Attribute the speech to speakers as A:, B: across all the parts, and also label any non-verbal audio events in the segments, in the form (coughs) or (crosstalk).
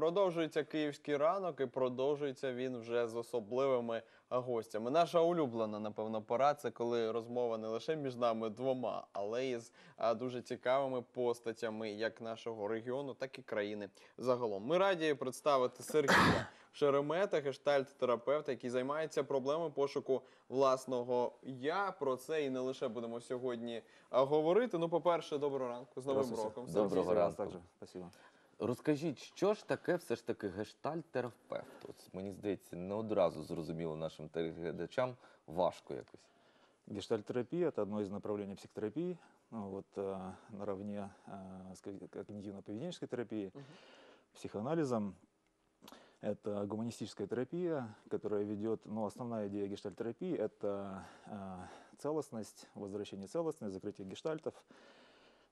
A: Продовжується київський ранок і продовжується він вже з особливими гостями. Наша улюблена, напевно, пора це коли розмова не лише між нами двома, але й з дуже цікавими постатями як нашого регіону, так і країни загалом. Ми раді представити Сергія (coughs) Шеремета, гештальт-терапевта, який займається проблемою пошуку власного я. Про це і не лише будемо сьогодні говорити. Ну, по-перше, доброго ранку з новим роком.
B: Доброго ранку.
C: также. Спасибо.
B: Розкажіть, що ж таке все ж таки гештальт-терапевт? От, мені здається, не одразу зрозуміло нашим телеглядачам важко якось.
C: Гештальтерапия – это одно из направлений психотерапии, ну, вот, э, наравне э, с ко- когнитивно-поведенческой терапией, психоанализом. Это гуманистическая терапия, которая ведет, ну, основная идея гештальтерапии – это э, целостность, возвращение целостности, закрытие гештальтов.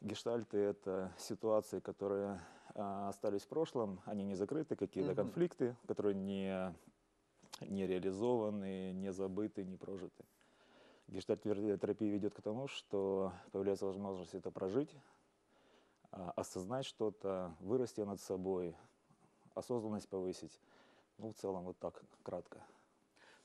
C: Гештальты – это ситуации, которые э, остались в прошлом, они не закрыты, какие-то
A: Мгм.
C: конфликты, которые не, не реализованы, не забыты, не прожиты. Гештальт-терапия ведет к тому, что появляется возможность это прожить, а, осознать что-то, вырасти над собой, осознанность повысить. Ну, в целом, вот так, кратко.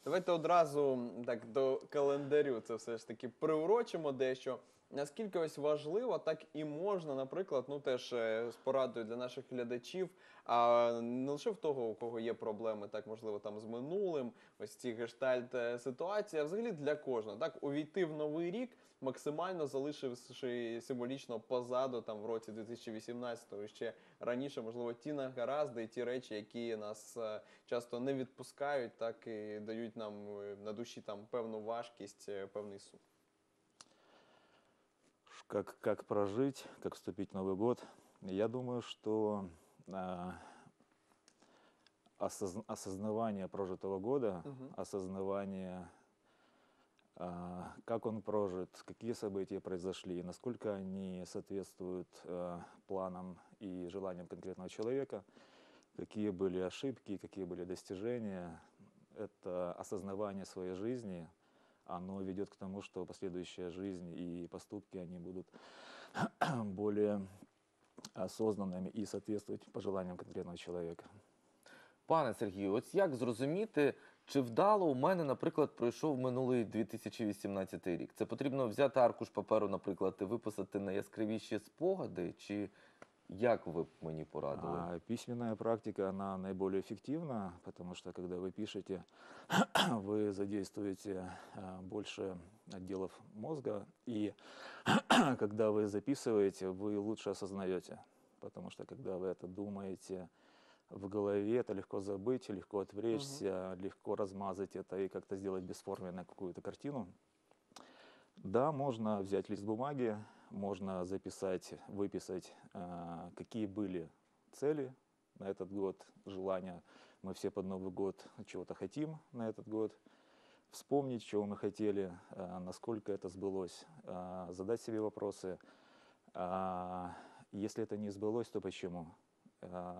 A: Давайте одразу м, так до календарю це все ж таки приурочимо дещо. Наскільки ось важливо, так і можна, наприклад, ну теж е, з порадою для наших глядачів, а не лише в того, у кого є проблеми, так можливо, там з минулим, ось ці гештальт е, ситуації, а взагалі для кожного. Так, увійти в новий рік, максимально залишивши символічно позаду там в році 2018 і ще раніше, можливо, ті негаразди і ті речі, які нас е, часто не відпускають, так і дають нам на душі там певну важкість, певний сум.
C: Как, как прожить, как вступить в Новый год? Я думаю, что а, осозн- осознавание прожитого года,
A: Мгм.
C: осознавание, а, как он прожит, какие события произошли, насколько они соответствуют а, планам и желаниям конкретного человека, какие были ошибки, какие были достижения. Это осознавание своей жизни, оно ведет к тому, что последующая жизнь и поступки, они будут (clears throat) более осознанными и соответствовать пожеланиям конкретного человека.
B: Пане Сергію, ось як зрозуміти, чи вдало у мене, наприклад, пройшов минулий 2018 рік? Це потрібно взяти аркуш паперу, наприклад, і виписати найяскравіші спогади, чи як ви б мені порадили?
C: А письменная практика, она наиболее эффективна, потому что когда вы пишете, (clears throat) вы задействуете а, больше отделов мозга, и (clears throat) когда вы записываете, вы лучше осознаете, потому что когда вы это думаете в голове, это легко забыть, легко отвлечься, легко размазать это и как-то сделать бесформенную какую-то картину. Да, можно взять лист бумаги, можно записать, выписать, а, какие были цели на этот год, желания. Мы все под Новый год чего-то хотим на этот год. Вспомнить, чего мы хотели, а, насколько это сбылось, а, задать себе вопросы. Если это не сбылось, то почему?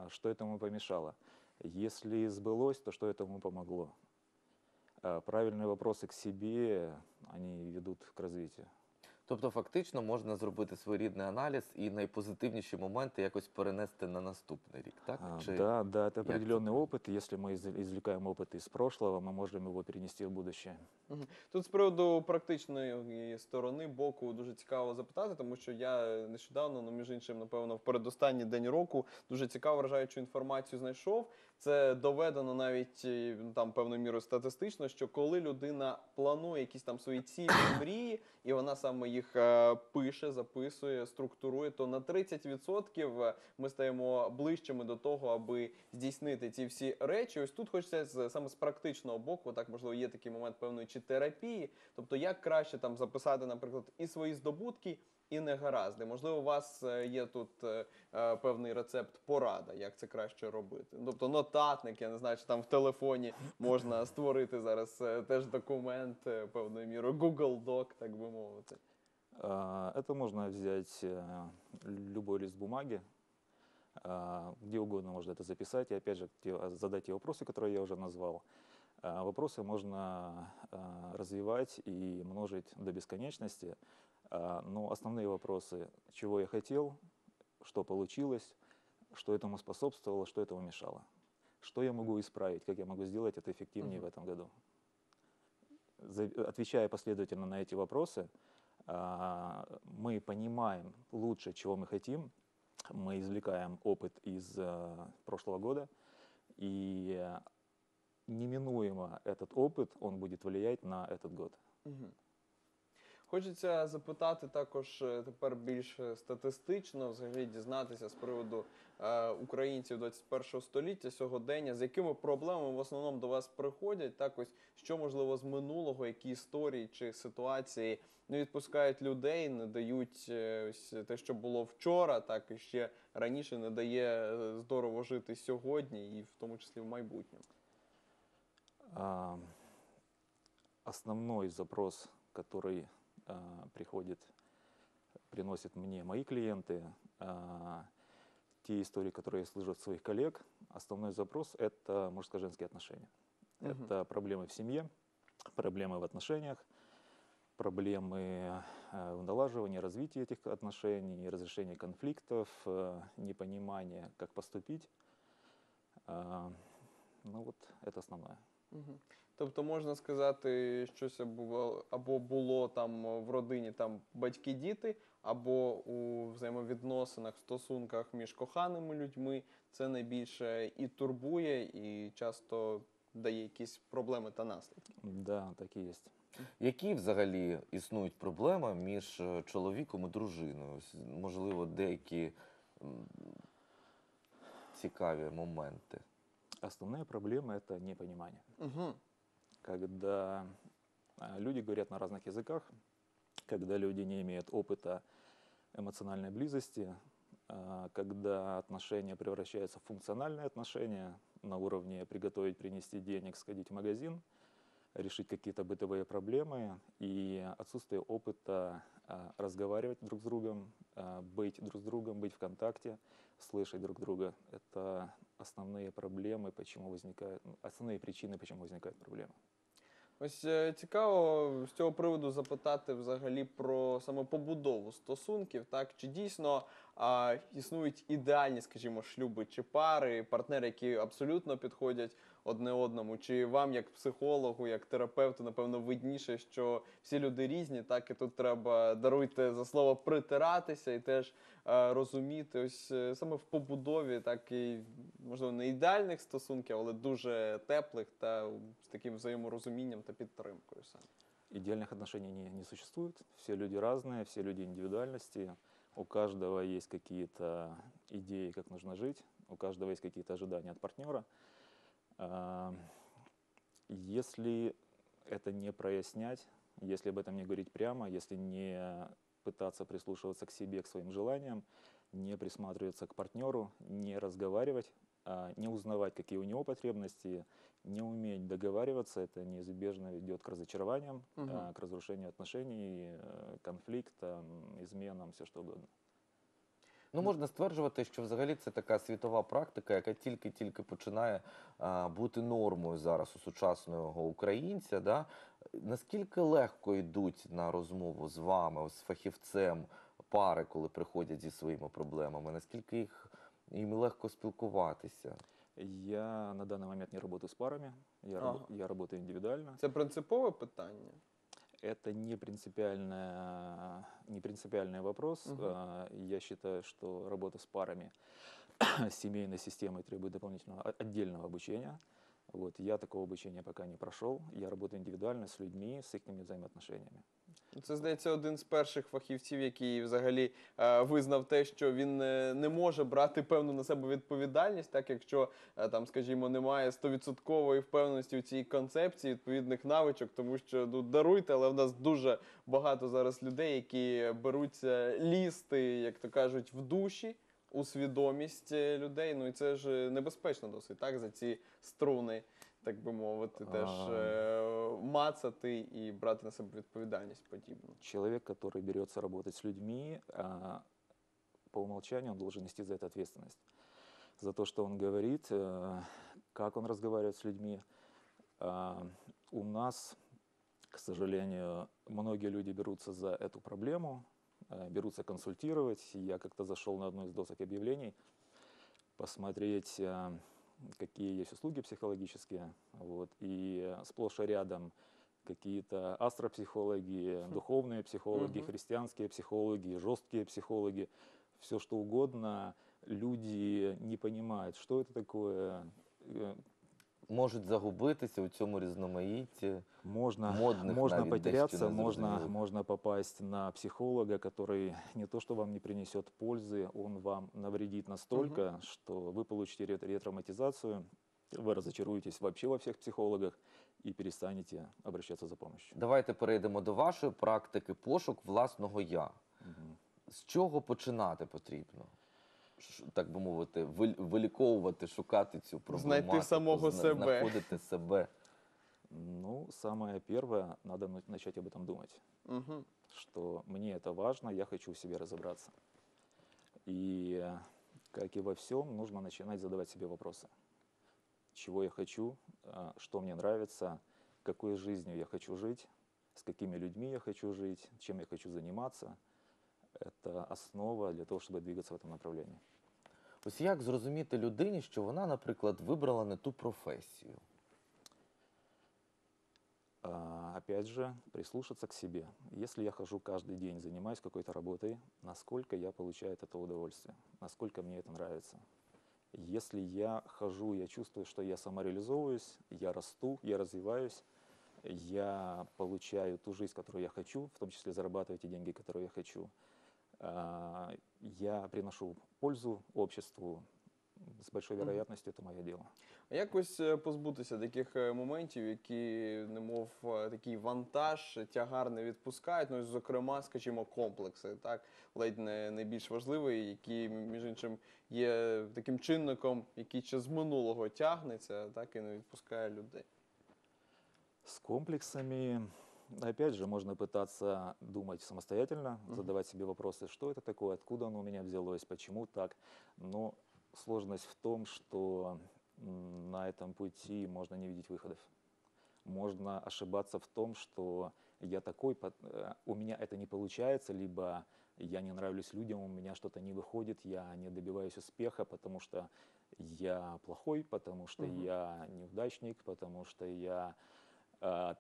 C: Что этому помешало? Если сбылось, то что этому помогло? Правильные вопросы к себе, они ведут к развитию.
B: Тобто, фактично можна зробити своєрідний аналіз і найпозитивніші моменти якось перенести на наступний рік, так?
C: А,
B: Чи-
C: Да, да, это
B: як це
C: определенный
B: працює?
C: опыт. Если мы из- извлекаем опыт из прошлого, мы можем его перенести в будущее.
A: Мгм. Тут з приводу практичної сторони боку дуже цікаво запитати, тому що я нещодавно, ну між іншим, напевно, в передостанній день року дуже цікаво вражаючу інформацію знайшов. це доведено навіть е, ну, там певною мірою статистично, що коли людина планує якісь там свої цілі, (coughs) мрії, і вона саме їх е, пише, записує, структурує, то на 30% ми стаємо ближчими до того, аби здійснити ці всі речі. Ось тут хочеться з саме з практичного боку, так можливо, є такий момент певної чи терапії. Тобто, як краще там записати, наприклад, і свої здобутки І негаразди. Можливо, у вас е, є тут е, е, певний рецепт порада, як це краще робити. Тобто нотатник, я не знаю, чи там в телефоні можна (laughs) створити зараз е, теж документ е, певною мірою, Google Doc, так би мовити.
C: А, Это можно взять э, любой лист бумаги, а, где угодно можно это записать, и опять же те- а, задать те вопросы, которые я уже назвал. А, Вопросы можно а, развивать и множить до бесконечности, А, Но основные вопросы, чего я хотел, что получилось, что этому способствовало, что этому мешало. Что я могу исправить, как я могу сделать это эффективнее
A: Мгм.
C: в этом году. Отвечая последовательно на эти вопросы, а, мы понимаем лучше, чего мы хотим, мы извлекаем опыт из а, прошлого года, и а, неминуемо этот опыт, он будет влиять на этот год.
A: Мгм. Хочеться запитати також е, тепер більш е, статистично, взагалі дізнатися з приводу е, українців 21 століття сьогодення, з якими проблемами в основному до вас приходять, так ось що можливо з минулого, які історії чи ситуації не відпускають людей, не дають е, ось те, що було вчора, так і ще раніше не дає здорово жити сьогодні, і в тому числі в майбутньому.
C: А, Основной запрос, а, приходит, приносят мне мои клиенты, а, те истории, которые я слышу от своих коллег, основной запрос – это мужско-женские отношения.
A: Мгм.
C: Это проблемы в семье, проблемы в отношениях, проблемы э, в налаживании, развитии этих отношений, разрешении конфликтов, непонимание, как поступить. А, Ну вот это основное.
A: Тобто можна сказати, щось або, або було там в родині там батьки-діти, або у взаємовідносинах, стосунках між коханими людьми це найбільше і турбує, і часто дає якісь проблеми та наслідки.
C: Да, так и есть.
B: Які взагалі існують проблеми між е, чоловіком і дружиною? Можливо, деякі м, цікаві моменти.
C: Основная проблема – это непонимание.
A: Угу.
C: Когда а, люди говорят на разных языках, когда люди не имеют опыта эмоциональной близости, а, когда отношения превращаются в функциональные отношения на уровне приготовить, принести денег, сходить в магазин, решить какие-то бытовые проблемы и отсутствие опыта а, разговаривать друг с другом, быть друг с другом, быть в контакте, слышать друг друга. Это основные проблемы, почему возникают, ну, основные причины, почему возникают проблемы.
A: Ось е, цікаво з цього приводу запитати взагалі про саме побудову стосунків. Так чи дійсно а, існують ідеальні, скажімо, шлюби чи пари, партнери, які абсолютно підходять одне одному? Чи вам, як психологу, як терапевту, напевно, видніше, що всі люди різні, так і тут треба даруйте за слово притиратися і теж е, розуміти, ось е, саме в побудові, так і можливо не ідеальних стосунків, але дуже теплих та з таким взаєморозумінням та підтримкою саме.
C: Идеальных отношений не, не существует. Все люди разные, все люди индивидуальности. У каждого есть какие-то идеи, как нужно жить. У каждого есть какие-то ожидания от партнера. Если это не прояснять, если об этом не говорить прямо, если не пытаться прислушиваться к себе, к своим желаниям, не присматриваться к партнеру, не разговаривать, а, не узнавать, какие у него потребности, не уметь договариваться, это неизбежно ведет к разочарованиям, а, к разрушению отношений, э, конфликтам, изменам, все что угодно.
B: Ну, можна стверджувати, що взагалі це така світова практика, яка тільки-тільки починає а, бути нормою зараз у сучасного українця. Да? Наскільки легко йдуть на розмову з вами, з фахівцем пари, коли приходять зі своїми проблемами? Наскільки їх їм легко спілкуватися?
C: Я на данный момент не работаю с парами, я,
A: Ага.
C: я работаю индивидуально.
A: Це принципове питання.
C: Это не, принципиальная, не принципиальный вопрос. А, Я считаю, что работа с парами (clears throat) с семейной системой требует дополнительного отдельного обучения. Вот, я такого обучения пока не прошел. Я работаю индивидуально с людьми, с их взаимоотношениями.
A: Це здається один з перших фахівців, який взагалі е, визнав те, що він е, не може брати певну на себе відповідальність, так якщо е, там, скажімо, немає стовідсоткової впевненості у цій концепції відповідних навичок, тому що ну даруйте, але в нас дуже багато зараз людей, які беруться лізти, як то кажуть, в душі. У свідомість е, людей, ну і це ж небезпечно досить, так, за ці струни, так би мовити, теж
C: А.
A: е, мацати і брати на себе відповідальність подібну.
C: Человек, который берется работать с людьми, а, по умолчанию он должен нести за это ответственность. За то, что он говорит, э, как он разговаривает с людьми. А, У нас, к сожалению, многие люди берутся за эту проблему, э, берутся консультировать. Я как-то зашел на одну из досок объявлений. посмотреть, а, какие есть услуги психологические, вот, и э, сплошь и рядом какие-то астропсихологи, духовные психологи, христианские психологи, жесткие психологи, все что угодно. Люди не понимают, что это такое. Э,
B: Можуть загубитися у цьому різноманітті.
C: Можно,
B: Модных
C: можно
B: навіть
C: потеряться,
B: десь
C: можно,
B: незрозумілих.
C: можно попасть на психолога, который не то что вам не принесет пользы, он вам навредит настолько, что вы получите ре- ретравматизацию, вы разочаруетесь вообще во всех психологах и перестанете обращаться за помощью.
B: Давайте перейдемо до вашої практики пошук власного я.
C: Мгм.
B: З чого починати потрібно? Так би мовити, вил- виліковувати, шукати цю проблематику,
A: самого
B: зна-
A: себе.
B: знаходити себе.
C: Ну, самое первое, надо на- начать об этом думать.
A: Угу.
C: что мне это важно, я хочу в себе разобраться. И, э, как и во всем, нужно начинать задавать себе вопросы. Чего я хочу, а, что мне нравится, какой жизнью я хочу жить, с какими людьми я хочу жить, чем я хочу заниматься Это основа для того, чтобы двигаться в этом направлении.
B: Ось як зрозуміти людині, що вона, наприклад, вибрала не ту професію?
C: А, Опять же, прислушаться к себе. Если я хожу каждый день, занимаюсь какой-то работой, насколько я получаю от этого удовольствие, насколько мне это нравится. Если я хожу, я чувствую, что я самореализовываюсь, я расту, я развиваюсь, я получаю ту жизнь, которую я хочу, в том числе зарабатываю те деньги, которые я хочу, а, я приношу пользу обществу, с большой
A: Мгм.
C: вероятностью это мое дело.
A: А як ось е, позбутися таких е, моментів, які, немов е, такий вантаж, тягар не відпускають? Ну, зокрема, скажімо, комплекси, так, ледь не найбільш важливий, який, між іншим, є таким чинником, який ще з минулого тягнеться, так і не відпускає людей.
C: С комплексами, опять же, можно пытаться думать самостоятельно,
A: Мгм.
C: задавать себе вопросы, что это такое, откуда оно у меня взялось, почему так. Но сложность в том, что на этом пути можно не видеть выходов. Можно ошибаться в том, что я такой, э, у меня это не получается, либо я не нравлюсь людям, у меня что-то не выходит, я не добиваюсь успеха, потому что я плохой, потому что
A: Мгм.
C: я неудачник, потому что я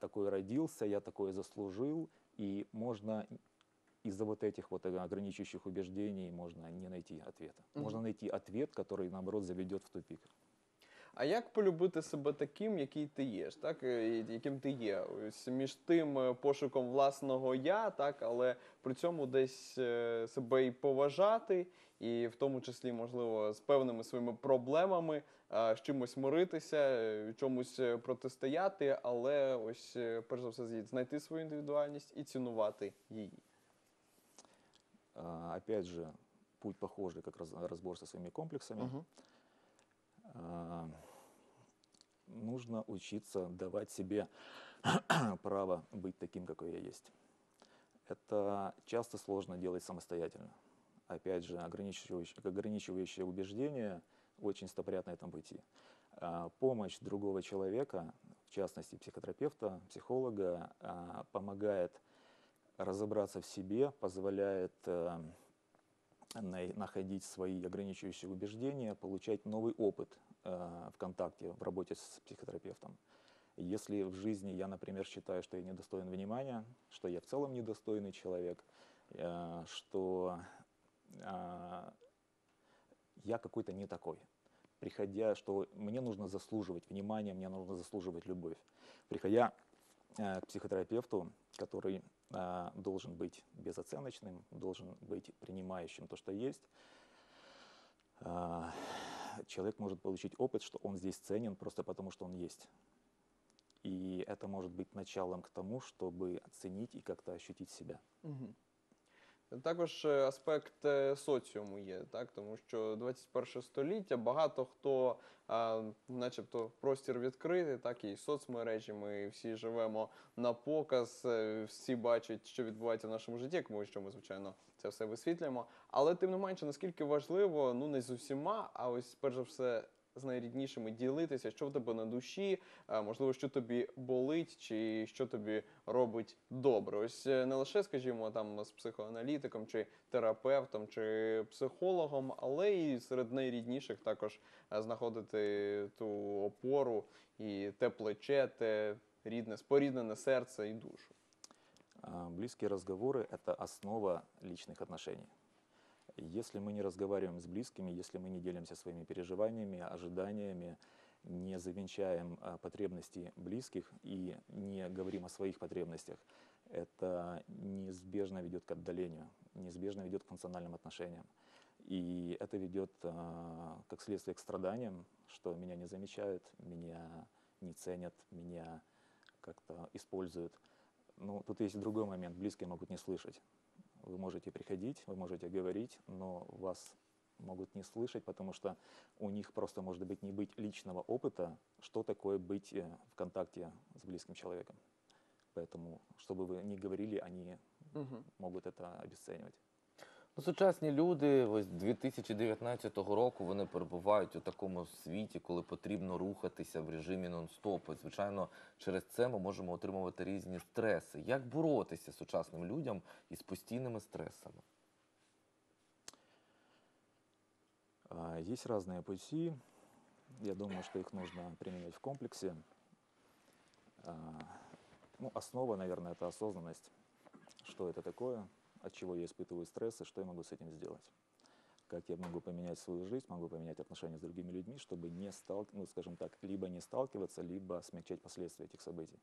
C: такой родился, я такое заслужил, и можно из-за вот этих вот ограничивающих убеждений можно не найти ответа. Можно
A: Мгм.
C: найти ответ, который, наоборот, заведет в тупик.
A: А як полюбити себе таким, який ти є, так, е, яким ти є? Ось між тим е, пошуком власного я, так, але при цьому десь е, себе і поважати, і в тому числі, можливо, з певними своїми проблемами, з чимось миритися, е, чомусь е, протистояти, але ось е, перш за все знайти свою індивідуальність і цінувати її.
C: Опять же, путь похожий, как раз- разбор со своими комплексами.
A: Мгм.
C: А, Нужно учиться давать себе (clears throat) право быть таким, какой я есть. Это часто сложно делать самостоятельно. Опять же, ограничивающие, ограничивающие убеждения очень стопорят на этом пути. А, Помощь другого человека, в частности психотерапевта, психолога, а, помогает разобраться в себе, позволяет э, находить свои ограничивающие убеждения, получать новый опыт э, в контакте, в работе с психотерапевтом. Если в жизни я, например, считаю, что я недостоин внимания, что я в целом недостойный человек, э, что я какой-то не такой, приходя, что мне нужно заслуживать внимания, мне нужно заслуживать любовь. Приходя э, к психотерапевту, который э, должен быть безоценочным, должен быть принимающим то, что есть, э, человек может получить опыт, что он здесь ценен просто потому, что он есть. И это может быть началом к тому, чтобы оценить и как-то ощутить себя.
A: Мгм. Також е, аспект е, соціуму є, так тому що 21 століття багато хто, а, начебто, простір відкритий, так і соцмережі. Ми всі живемо на показ, е, всі бачать, що відбувається в нашому житті, тому що ми, звичайно, це все висвітлюємо. Але тим не менше, наскільки важливо, ну не з усіма, а ось перш за все з найріднішими ділитися, що в тебе на душі, е, можливо, що тобі болить, чи що тобі робить добре. Ось е, не лише, скажімо, там з психоаналітиком, чи терапевтом, чи психологом, але і серед найрідніших також е, знаходити ту опору і те плече, те рідне, споріднене серце і душу.
C: А, Близкие разговоры – это основа личных отношений. Если мы не разговариваем с близкими, если мы не делимся своими переживаниями, ожиданиями, не замечаем а, потребности близких и не говорим о своих потребностях, это неизбежно ведет к отдалению, неизбежно ведет к функциональным отношениям. И это ведет, а, как следствие, к страданиям, что меня не замечают, меня не ценят, меня как-то используют. Ну, тут есть другой момент. Близкие могут не слышать. Вы можете приходить, вы можете говорить, но вас могут не слышать, потому что у них просто может быть не быть личного опыта, что такое быть э, в контакте с близким человеком. Поэтому, чтобы вы не говорили, они
A: Угу.
C: могут это обесценивать.
B: Ну, сучасні люди, ось 2019 року, вони перебувають у такому світі, коли потрібно рухатися в режимі нон-стоп. І, звичайно, через це ми можемо отримувати різні стреси. Як боротися сучасним людям із постійними стресами?
C: А, Есть разные пути. Я думаю, что их нужно применять в комплексе. А, Ну, основа, наверное, это осознанность. Что это такое, От чего я испытываю стресс и что я могу с этим сделать. Как я могу поменять свою жизнь, могу поменять отношения с другими людьми, чтобы не стал, ну, скажем так, либо не сталкиваться, либо смягчать последствия этих событий.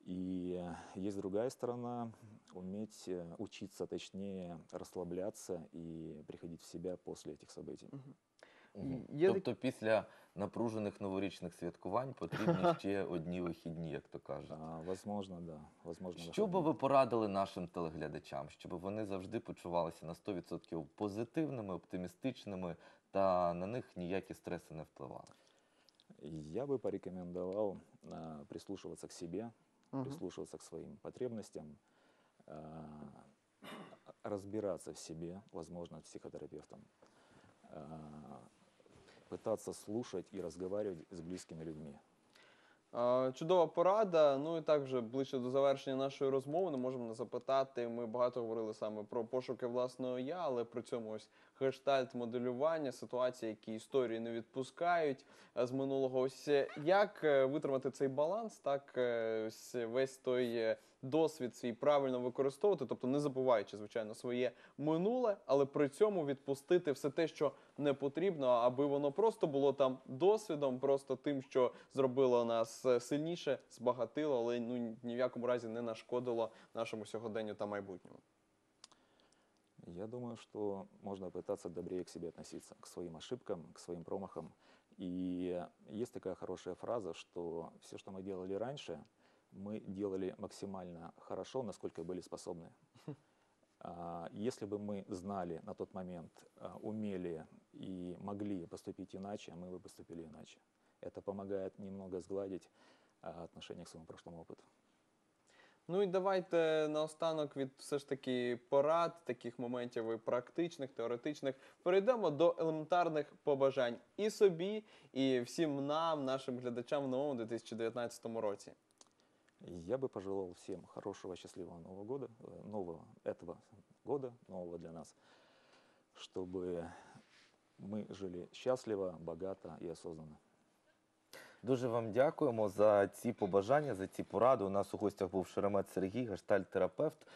C: И э, есть другая сторона, уметь э, учиться, точнее, расслабляться и приходить в себя после этих событий.
B: Мгм.
A: Є
B: Тобто після напружених новорічних святкувань потрібні (laughs) ще одні вихідні, як то кажуть.
C: А, возможно, да. Возможно,
B: Що би
C: выходные.
B: ви порадили нашим телеглядачам, щоб вони завжди почувалися на 100% позитивними, оптимістичними та на них ніякі стреси не впливали?
C: Я бы порекомендовал а, прислушиваться к себе,
A: Мгм.
C: прислушиваться к своим потребностям, а, разбираться в себе, возможно, психотерапевтом, а, пытаться слушать и разговаривать с близкими людьми.
A: Чудова порада. Ну і так вже ближче до завершення нашої розмови. Не можемо не запитати. Ми багато говорили саме про пошуки власного я, але при цьому ось гештальт моделювання, ситуації, які історії не відпускають е, з минулого. Ось е, як е, витримати цей баланс, так ось весь той досвід свій правильно використовувати, тобто не забуваючи, звичайно, своє минуле, але при цьому відпустити все те, що не потрібно, аби воно просто було там досвідом, просто тим, що зробило нас е, сильніше, збагатило, але ну ні в якому разі не нашкодило нашому сьогоденню та майбутньому.
C: Я думаю, что можно пытаться добрее к себе относиться, к своим ошибкам, к своим промахам. И есть такая хорошая фраза, что все, что мы делали раньше, мы делали максимально хорошо, насколько были способны. (laughs) А, Если бы мы знали на тот момент, а, умели и могли поступить иначе, мы бы поступили иначе. Это помогает немного сгладить а, отношение к своему прошлому опыту.
A: Ну і давайте наостанок від все ж таки порад, таких моментів і практичних, теоретичних, перейдемо до елементарних побажань і собі, і всім нам, нашим глядачам в новому 2019 році.
C: Я бы пожелал всем хорошего, счастливого Нового года, э, нового этого года, нового для нас, чтобы мы жили счастливо, богато и осознанно.
B: Дуже вам дякуємо за ці побажання, за ці поради. У нас у гостях був Шеремет Сергій, гештальт-терапевт.